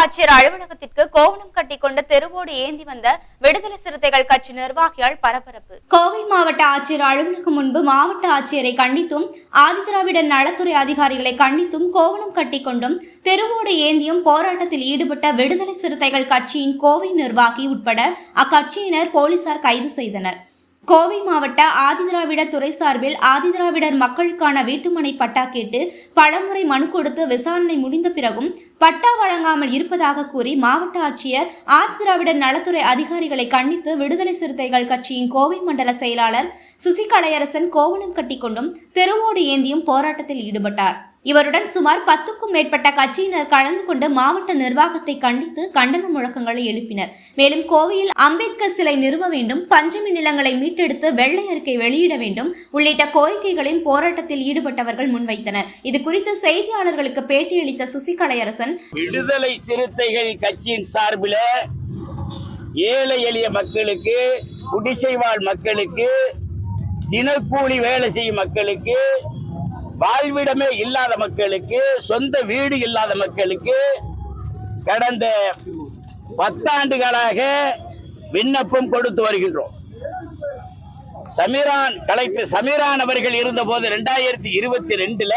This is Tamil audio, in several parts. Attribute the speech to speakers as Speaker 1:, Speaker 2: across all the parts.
Speaker 1: ஆட்சியர் அலுவலகத்திற்கு கோவணம் கட்டிக்கொண்டு தெருவோடு ஏந்தி வந்த விடுதலை சிறுத்தைகள் கட்சி நிர்வாகியால் பரபரப்பு.
Speaker 2: கோவை மாவட்ட ஆட்சியர் அலுவலகம் முன்பு மாவட்ட ஆட்சியரை கண்டித்தும் ஆதிதிராவிடர் நலத்துறை அதிகாரிகளை கண்டித்தும் கோவணம் கட்டிக்கொண்டும் தெருவோடு ஏந்தியும் போராட்டத்தில் ஈடுபட்ட விடுதலை சிறுத்தைகள் கட்சியின் கோவை நிர்வாகி உட்பட அக்கட்சியினர் போலீசார் கைது செய்தனர். கோவை மாவட்ட ஆதிதிராவிட துறை சார்பில் ஆதிதிராவிடர் மக்களுக்கான வீட்டுமனை பட்டா கேட்டு பலமுறை மனு கொடுத்து விசாரணை முடிந்த பிறகும் பட்டா வழங்காமல் இருப்பதாக கூறி மாவட்ட ஆட்சியர் ஆதிதிராவிடர் நலத்துறை அதிகாரிகளை கண்டித்து விடுதலை சிறுத்தைகள் கட்சியின் கோவை மண்டல செயலாளர் சுசிகலையரசன் கோவணம் கட்டிக்கொண்டும் தெருவோடு ஏந்தியும் போராட்டத்தில் ஈடுபட்டார். இவருடன் சுமார் பத்துக்கும் மேற்பட்ட கட்சியினர் கலந்து கொண்டு மாவட்ட நிர்வாகத்தை கண்டித்து கண்டன முழக்கங்களை எழுப்பினர். மேலும் கோவையில் அம்பேத்கர் சிலை நிறுவ வேண்டும் பஞ்சமி நிலங்களை மீட்டெடுத்து வெள்ளை அறிக்கை வெளியிட வேண்டும் உள்ளிட்ட கோரிக்கைகளையும் போராட்டத்தில் ஈடுபட்டவர்கள் முன்வைத்தனர். இது குறித்து செய்தியாளர்களுக்கு பேட்டியளித்த சுசிகலையரசன்
Speaker 3: விடுதலை சிறுத்தைகள் கட்சியின் சார்பில் ஏழை எளிய மக்களுக்கு குடிசை வாழ் மக்களுக்கு தினக்கூலி வேலை செய்யும் மக்களுக்கு வாழ்விடமே இல்லாத மக்களுக்கு சொந்த வீடு இல்லாத மக்களுக்கு கடந்த பத்தாண்டுகளாக விண்ணப்பம் கொடுத்து வருகின்றோம். சமீரான் கலெக்டர் சமீரான் அவர்கள் இருந்தபோது ரெண்டாயிரத்தி இருபத்தி ரெண்டுல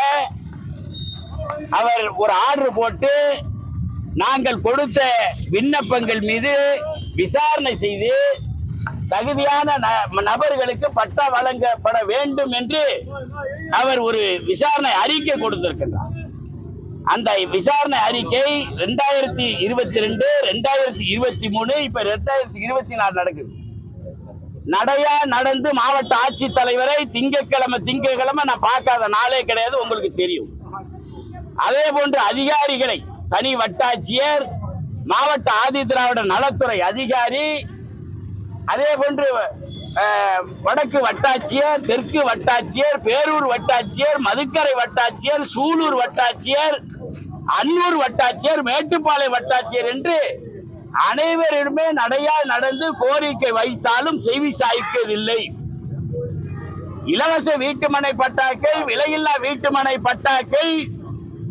Speaker 3: அவர் ஒரு ஆர்டர் போட்டு நாங்கள் கொடுத்த விண்ணப்பங்கள் மீது விசாரணை செய்து தகுதியான ந- நபர்களுக்கு பட்டா வழங்கப்பட வேண்டும் என்று அவர் ஒரு விசாரணை அறிக்கை கொடுத்திருக்கின்றார். அந்த விசாரணை அறிக்கை ரெண்டாயிரத்தி இருபத்தி ரெண்டு ரெண்டாயிரத்தி இருபத்தி மூணு இப்ப ரெண்டாயிரத்தி இருபத்தி நாலு நடக்குது. நடையா நடந்து மாவட்ட ஆட்சித்தலைவரை திங்கட்கிழமை திங்கட்கிழமை நான் பார்க்காத நாளே கிடையாது உங்களுக்கு தெரியும். அதே போன்று அதிகாரிகளை தனி வட்டாட்சியர் மாவட்ட ஆதி திராவிட நலத்துறை அதிகாரி அதே போன்று வடக்கு வட்டாட்சியர் தெற்கு வட்டாட்சியர் பேரூர் வட்டாட்சியர் மதுக்கரை வட்டாட்சியர் சூலூர் வட்டாட்சியர் அன்னூர் வட்டாட்சியர் மேட்டுப்பாளைய வட்டாட்சியர் என்று அனைவரிடமே நடையால் நடந்து கோரிக்கை வைத்தாலும் செவி சாய்க்கவில்லை. இலவச வீட்டுமனை பட்டாக்கள் விலையில்லா வீட்டுமனை பட்டாக்கள்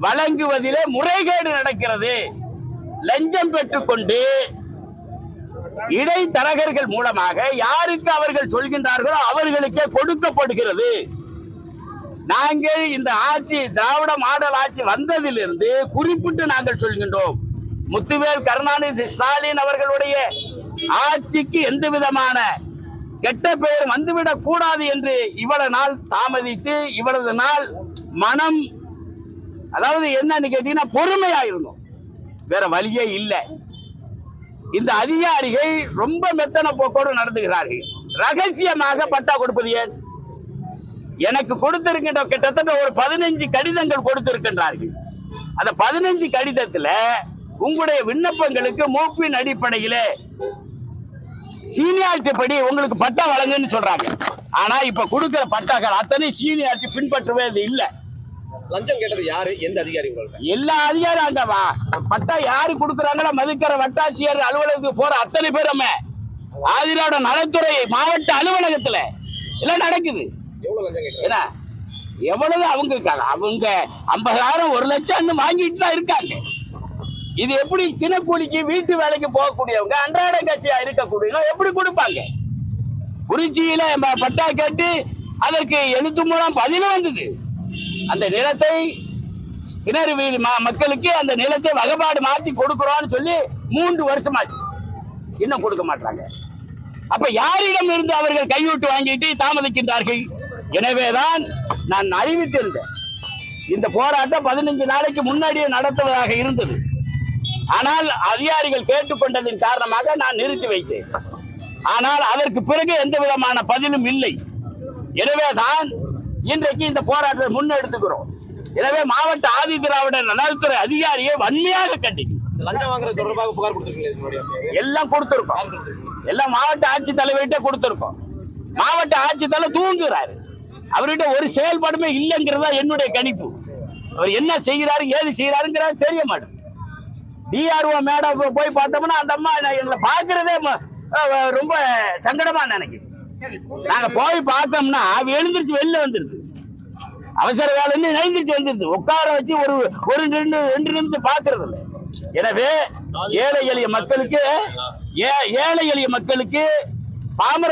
Speaker 3: வழங்குவதிலே முறைகேடு நடக்கிறது. லஞ்சம் பெற்றுக்கொண்டு இடைத்தரகர்கள் மூலமாக யாருக்கு அவர்கள் சொல்கின்றார்களோ அவர்களுக்கே கொடுக்கப்படுகிறது. நாங்கள் இந்த ஆட்சி திராவிட மாடல் ஆட்சி வந்ததிலிருந்து குறிப்பிட்டு நாங்கள் சொல்கின்றோம். முத்துவேல் கருணாநிதி ஸ்டாலின் அவர்களுடைய ஆட்சிக்கு எந்த விதமான கெட்ட பெயர் வந்துவிடக் கூடாது என்று இவ்வளவு நாள் தாமதித்து இவ்வளவு நாள் மனம் அதாவது என்னன்னு கேட்டீங்கன்னா பொறுமையா இருந்தோம். வேற வழியே இல்லை. இந்த அதிகாரிகள் ரொம்ப மெத்தன போக்கோடு நடந்துகிறார்கள். ரகசியமாக பட்டா கொடுப்பது ஏன்? எனக்கு கொடுத்திருக்கின்ற கிட்டத்தட்ட ஒரு பதினஞ்சு கடிதங்கள் கொடுத்திருக்கின்றார்கள். அந்த பதினஞ்சு கடிதத்துல உங்களுடைய விண்ணப்பங்களுக்கு மூப்பின் அடிப்படையில சீனியாரிட்டி படி உங்களுக்கு பட்டா வழங்குன்னு சொல்றாங்க. ஆனா இப்ப கொடுக்கிற பட்டாக்கள் அத்தனை சீனியாரிட்டி பின்பற்றுவது இல்லை
Speaker 4: லஞ்சம் கேட்டது யாரு? எந்த அதிகாரி உங்கள்ட்ட?
Speaker 3: எல்லா அதிகாரம் அந்த வா- பட்டா யாரு கொடுக்குறாங்களோ மதுக்கர வட்டாட்சியர் அலுவலகத்துக்கு போற அத்தனை பேருமே ஆதிராட நலத்துறை மாவட்ட அலுவலகத்துல எல்லாம் நடக்குது.
Speaker 4: எவ்வளவு லஞ்சம் கேட்டது
Speaker 3: என்ன? எவ்வளவு அவங்க அவங்க ஐம்பதாயிரம் ஒரு லட்சம் வாங்கிட்டு தான் இருக்காங்க. இது எப்படி தினக்கூலிக்கு வீட்டு வேலைக்கு போகக்கூடியவங்க அன்றாட கட்சியா இருக்கக்கூடியவங்க எப்படி கொடுப்பாங்க? குறிச்சியில பட்டா கேட்டு அதற்கு எழுத்து மூலம் பதிலும் வந்தது. அந்த நிலத்தை கிணறு வீடு மக்களுக்கு அந்த நிலத்தை வகைப்பாடு மாற்றி கொடுக்குறோம்னு சொல்லி மூன்று வருஷமாச்சு. இன்னும் கொடுக்க மாட்டாங்க அப்ப யாரிடம் இருந்து அவர்கள் கையூட்டு வாங்கிட்டு தாமதிக்கின்றார்கள்? எனவேதான் நான் அறிவித்திருந்தேன். இந்த போராட்டம் பதினஞ்சு நாளைக்கு முன்னாடியே நடத்துவதாக இருந்தது. ஆனால் அதிகாரிகள் கேட்டுக்கொண்டதின் காரணமாக நான் நிறுத்தி வைத்தேன். ஆனால் அதற்கு பிறகு எந்த விதமான பதிலும் இல்லை. எனவேதான் இன்றைக்கு இந்த போராட்டத்தை முன்னெடுத்துக்கிறோம். எனவே மாவட்ட ஆதி திராவிடர் நலத்துறை அதிகாரியை வன்மையாக
Speaker 4: முன்னாடி
Speaker 3: எல்லாம் கொடுத்திருக்கோம். எல்லாம் மாவட்ட ஆட்சித்தலைவர்கிட்ட கொடுத்திருக்கோம். மாவட்ட ஆட்சித்தலைவர் தூங்குறாரு. அவர்கிட்ட ஒரு செயல்பாடுமே இல்லைங்கிறது என்னுடைய கணிப்பு. அவர் என்ன செய்கிறாரு ஏது செய்கிறாருங்கிறது தெரிய மாட்டேன் டிஆர்ஓ மேடம் போய் பார்த்தோம்னா அந்த அம்மா எங்களை பார்க்கறதே ரொம்ப சங்கடமா நினைக்குது. நாங்க போய் பார்த்தோம்னா அவ எழுந்திருச்சு வெளில வந்துருது. அவசர வேலைன்னு எழுந்திருச்சு வந்துருது. உட்கார வச்சு ஒரு ஒரு ரெண்டு ரெண்டு நிமிஷம் பாக்குறது இல்லை எனவே ஏழை எளிய மக்களுக்கு ஏ- ஏழை எளிய மக்களுக்கு பாமர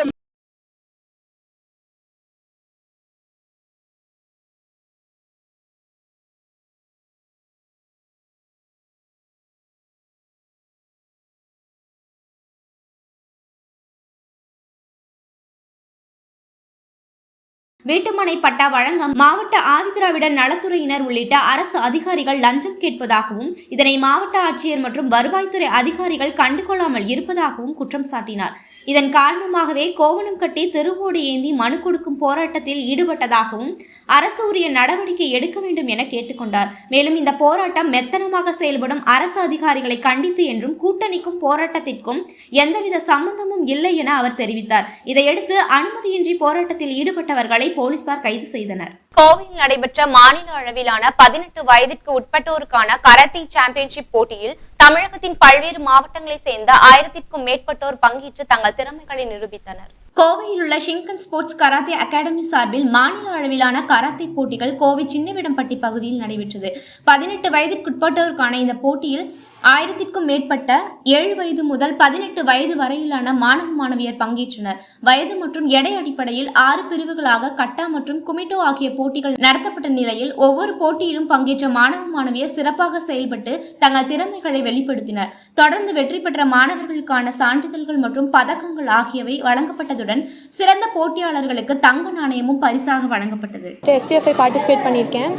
Speaker 2: வீட்டுமனை பட்டா வழங்க மாவட்ட ஆதிதிராவிடர் நலத்துறையினர் உள்ளிட்ட அரசு அதிகாரிகள் லஞ்சம் கேட்பதாகவும் இதனை மாவட்ட ஆட்சியர் மற்றும் வருவாய்த்துறை அதிகாரிகள் கண்டுகொள்ளாமல் இருப்பதாகவும் குற்றம் சாட்டினார். இதன் காரணமாகவே கோவணம் கட்டி திருவோடு ஏந்தி மனு கொடுக்கும் போராட்டத்தில் ஈடுபட்டதாகவும் அரசு உரிய நடவடிக்கை எடுக்க வேண்டும் என கேட்டுக்கொண்டார். மேலும் இந்த போராட்டம் மெத்தனமாக செயல்படும் அரசு அதிகாரிகளை கண்டித்து என்றும் கூட்டணிக்கும் போராட்டத்திற்கும் எந்தவித சம்பந்தமும் இல்லை என அவர் தெரிவித்தார். இதையடுத்து அனுமதியின்றி போராட்டத்தில் ஈடுபட்டவர்களை போலீசார் கைது செய்தனர்.
Speaker 1: கோவையில் நடைபெற்ற மாநில அளவிலான பதினெட்டு வயதிற்கு உட்பட்டோருக்கான கராத்தே சாம்பியன்ஷிப் போட்டியில் தமிழகத்தின் பல்வேறு மாவட்டங்களைச் சேர்ந்த ஆயிரத்திற்கும் மேற்பட்டோர் பங்கேற்று தங்கள் திறமைகளை நிரூபித்தனர்.
Speaker 2: கோவையில் உள்ள ஷிங்கன் ஸ்போர்ட்ஸ் கராத்தே அகாடமி சார்பில் மாநில அளவிலான கராத்தே போட்டிகள் கோவை சின்னவிடம்பட்டி பகுதியில் நடைபெற்றது. பதினெட்டு வயதிற்குட்பட்டோருக்கான இந்த போட்டியில் ஆயிரத்திற்கும் மேற்பட்ட ஏழு வயது முதல் பதினெட்டு வயது வரையிலான மாணவ மாணவியர் பங்கேற்றனர். வயது மற்றும் எடை அடிப்படையில் ஆறு பிரிவுகளாக கட்டா மற்றும் குமிட்டோ ஆகிய போட்டிகள் நடத்தப்பட்ட நிலையில் ஒவ்வொரு போட்டியிலும் பங்கேற்ற மாணவ மாணவியர் சிறப்பாக செயல்பட்டு தங்கள் திறமைகளை வெளிப்படுத்தினர். தொடர்ந்து வெற்றி பெற்ற மாணவர்களுக்கான சான்றிதழ்கள் மற்றும் பதக்கங்கள் ஆகியவை வழங்கப்பட்டதுடன் சிறந்த போட்டியாளர்களுக்கு தங்க நாணயமும் பரிசாக வழங்கப்பட்டது.
Speaker 5: எஸ்டிஎஃப்ஐ பார்ட்டிசிபேட் பண்ணியிருக்கேன்.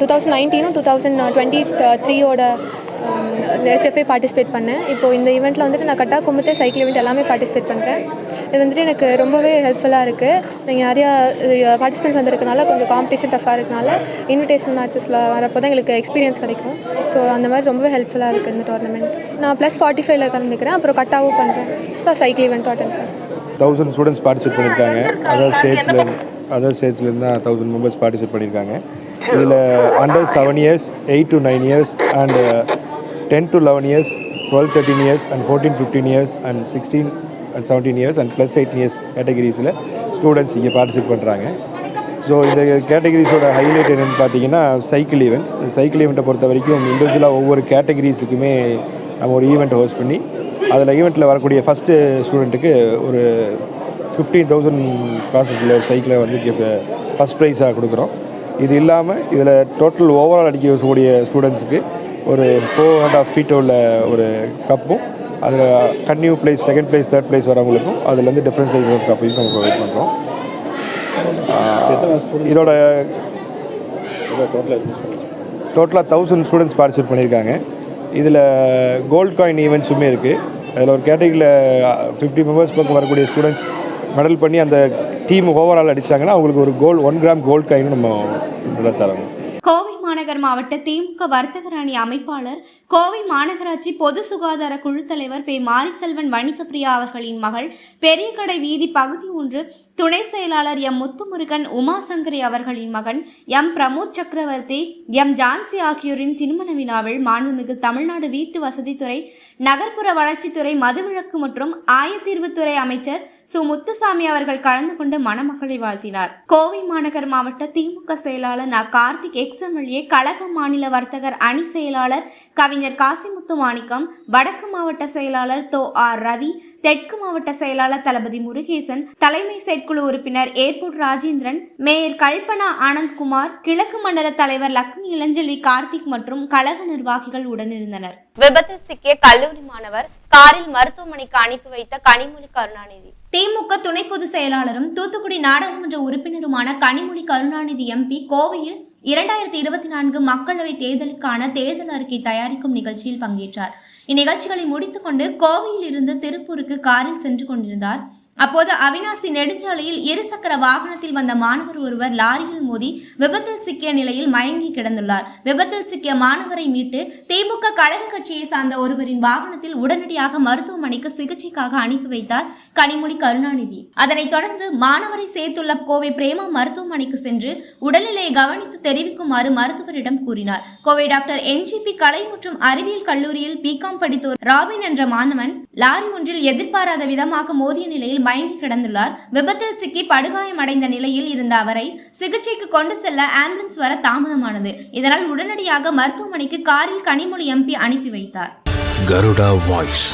Speaker 5: டூ தௌசண்ட் நைன்டீனும் டூ தௌசண்ட் டுவெண்ட்டி த்ரீயோட எஸ்எஃப்ஐ பார்ட்டிசிபேட் பண்ணேன். இப்போது இந்த ஈவெண்ட்டில் வந்துட்டு நான் கட்டா கும்பத்தே சைக்கிள் ஈவெண்ட் எல்லாமே பார்ட்டிசிபேட் பண்ணுறேன் இது வந்துட்டு எனக்கு ரொம்பவே ஹெல்ப்ஃபுல்லாக இருக்குது நீங்கள் நிறையா பார்ட்டிசிபென்ட்ஸ் வந்திருக்கனால கொஞ்சம் காம்படிஷன் டஃப்பாக இருக்கனால இன்விடேஷன் மேட்சஸில் வரப்போ தான் எங்களுக்கு எக்ஸ்பீரியன்ஸ் கிடைக்கும். ஸோ அந்த மாதிரி ரொம்பவே ஹெல்ப்ஃபுல்லாக இருக்குது இந்த டோர்னமெண்ட் நான் ப்ளஸ் ஃபார்ட்டி ஃபைவ்ல கலந்துக்கிறேன். அப்புறம் கட்டாவும் பண்ணுறேன் அப்புறம் சைக்கிள் ஈவெண்ட்டும் அட்டன் பண்ணுறேன்
Speaker 6: தௌசண்ட் ஸ்டூடெண்ட்ஸ் பார்ட்டிசிபேட் பண்ணியிருக்காங்க அதர் ஸ்டேட்ஸில் அதர் ஸ்டேட்ஸ்லேருந்து தான் தௌசண்ட் மெம்பர்ஸ் பார்ட்டிசிபேட் பண்ணியிருக்காங்க இதில் under seven years eight to nine years and ten to eleven years twelve thirteen years and fourteen fifteen years and sixteen and seventeen years and plus eight years கேட்டகரிஸில் students இங்கே பார்ட்டிசிபேட் பண்ணுறாங்க ஸோ இந்த கேட்டகரிஸோட ஹைலைட் என்னென்னு பார்த்தீங்கன்னா சைக்கிள் ஈவெண்ட் சைக்கிள் ஈவெண்ட்டை பொறுத்த வரைக்கும் இண்டிவிஜுவலாக ஒவ்வொரு கேட்டகரிஸுக்குமே நம்ம ஒரு ஈவெண்ட் ஹோஸ்ட் பண்ணி அதில் ஈவெண்ட்டில் வரக்கூடிய ஃபஸ்ட்டு ஸ்டூடெண்ட்டுக்கு ஒரு ஃபிஃப்டீன் தௌசண்ட் ப்ராசஸில் ஒரு சைக்கிளை வந்து ஃபஸ்ட் ப்ரைஸாக கொடுக்குறோம். இது இல்லாமல் இதில் டோட்டல் ஓவரால் அடிக்க அடிக்கக்கூடிய ஸ்டூடெண்ட்ஸுக்கு ஒரு ஃபோர் அண்ட் ஆஃப் ஃபீட் உள்ள ஒரு கப்பும் அதில் continue place second place third place வரவங்களுக்கும் அதுலேருந்து டிஃப்ரெண்ட் சைஸ் ஆஃப் கப்பையும் நம்ம ப்ரொவைட் பண்ணுறோம் இதோட டோட்டலாக தௌசண்ட் ஸ்டூடெண்ட்ஸ் பார்ட்டிசிபேட் பண்ணியிருக்காங்க இதில் கோல்ட் காயின் ஈவெண்ட்ஸுமே இருக்குது அதில் ஒரு கேட்டகரியில் ஃபிஃப்டி மெம்பர்ஸ் பக்கம் வரக்கூடிய ஸ்டூடெண்ட்ஸ் மெடல் பண்ணி அந்த டீம் ஓவரால் அடித்தாங்கன்னா அவங்களுக்கு ஒரு gold one gram gold coin நம்ம தரோம்
Speaker 2: கோவை மாநகர் மாவட்ட திமுக வர்த்தகர் அணி அமைப்பாளர் கோவை மாநகராட்சி பொது சுகாதார குழு தலைவர் பே மாரிசெல்வன் வனிதப்பிரியா அவர்களின் மகள் பெரிய கடை வீதி பகுதி ஒன்று துணை செயலாளர் எம் முத்துமுருகன் உமாசங்கரி அவர்களின் மகன் எம் பிரமோத் சக்கரவர்த்தி எம் ஜான்சி ஆகியோரின் திருமண விழாவில் மாண்புமிகு தமிழ்நாடு வீட்டு வசதித்துறை நகர்ப்புற வளர்ச்சித்துறை மதுவிலக்கு மற்றும் ஆயத்தீர்வுத்துறை அமைச்சர் சு. முத்துசாமி அவர்கள் கலந்து கொண்டு மணமக்களை வாழ்த்தினார். கோவை மாநகர் மாவட்ட திமுக செயலாளர் ந. கார்த்திகே எக்ஸ்எம்எல்ஏ கழக மாநில வர்த்தகர் அணி செயலாளர் கவிஞர் காசிமுத்து மாணிக்கம் வடக்கு மாவட்ட செயலாளர் தோ. ஆர். ரவி தெற்கு மாவட்ட செயலாளர் தளபதி முருகேசன் தலைமை செயற்குழு உறுப்பினர் ஏர்போர்ட் ராஜேந்திரன் மேயர் கல்பனா ஆனந்த்குமார் கிழக்கு மண்டல தலைவர் லக்ஷ்மி இளஞ்செல்வி கார்த்திக் மற்றும் கழக நிர்வாகிகள் உடனிருந்தனர்.
Speaker 1: விபத்தில் சிக்கிய கல்லூரி மாணவர் காரில் மருத்துவமனைக்கு அனுப்பி வைத்த கனிமொழி கருணாநிதி.
Speaker 2: திமுக துணை பொதுச் செயலாளரும் தூத்துக்குடி நாடாளுமன்ற உறுப்பினருமான கனிமொழி கருணாநிதி எம்பி கோவையில் இரண்டாயிரத்தி இருபத்தி நான்கு மக்களவை தேர்தலுக்கான தேர்தல் அறிக்கை தயாரிக்கும் நிகழ்ச்சியில் பங்கேற்றார். இந்நிகழ்ச்சிகளை முடித்துக்கொண்டு கோவையில் இருந்து திருப்பூருக்கு காரில் சென்று கொண்டிருந்தார் அப்போது அவினாசி நெடுஞ்சாலையில் இருசக்கர வாகனத்தில் வந்த மாணவர் ஒருவர் லாரியில் மோதி விபத்தில் சிக்கிய நிலையில் மயங்கி கிடந்துள்ளார். விபத்தில் சிக்கிய மாணவரை மீட்டு திமுக கழக கட்சியை சார்ந்த ஒருவரின் வாகனத்தில் உடனடியாக மருத்துவமனைக்கு சிகிச்சைக்காக அனுப்பி வைத்தார் கனிமொழி கருணாநிதி. அதனைத் தொடர்ந்து மாணவரை சேர்த்துள்ள கோவை பிரேமா மருத்துவமனைக்கு சென்று உடல்நிலையை கவனித்து தெரிவிக்குமாறு மருத்துவரிடம் கூறினார். கோவை டாக்டர் என்ஜிபி கலை மற்றும் அறிவியல் கல்லூரியில் பிகாம் படித்தோர் ராபின் என்ற மாணவன் லாரி ஒன்றில் எதிர்பாராத விதமாக மோதிய நிலையில் மயங்கி கிடந்துள்ளார். விபத்தில் சிக்கி படுகாயமடைந்த நிலையில் இருந்த அவரை சிகிச்சைக்கு கொண்டு செல்ல ஆம்புலன்ஸ் வர தாமதமானது. இதனால் உடனடியாக மருத்துவமனைக்கு காரில் கனிமொழி எம்பி அனுப்பி வைத்தார்.
Speaker 7: கருடா வாய்ஸ்.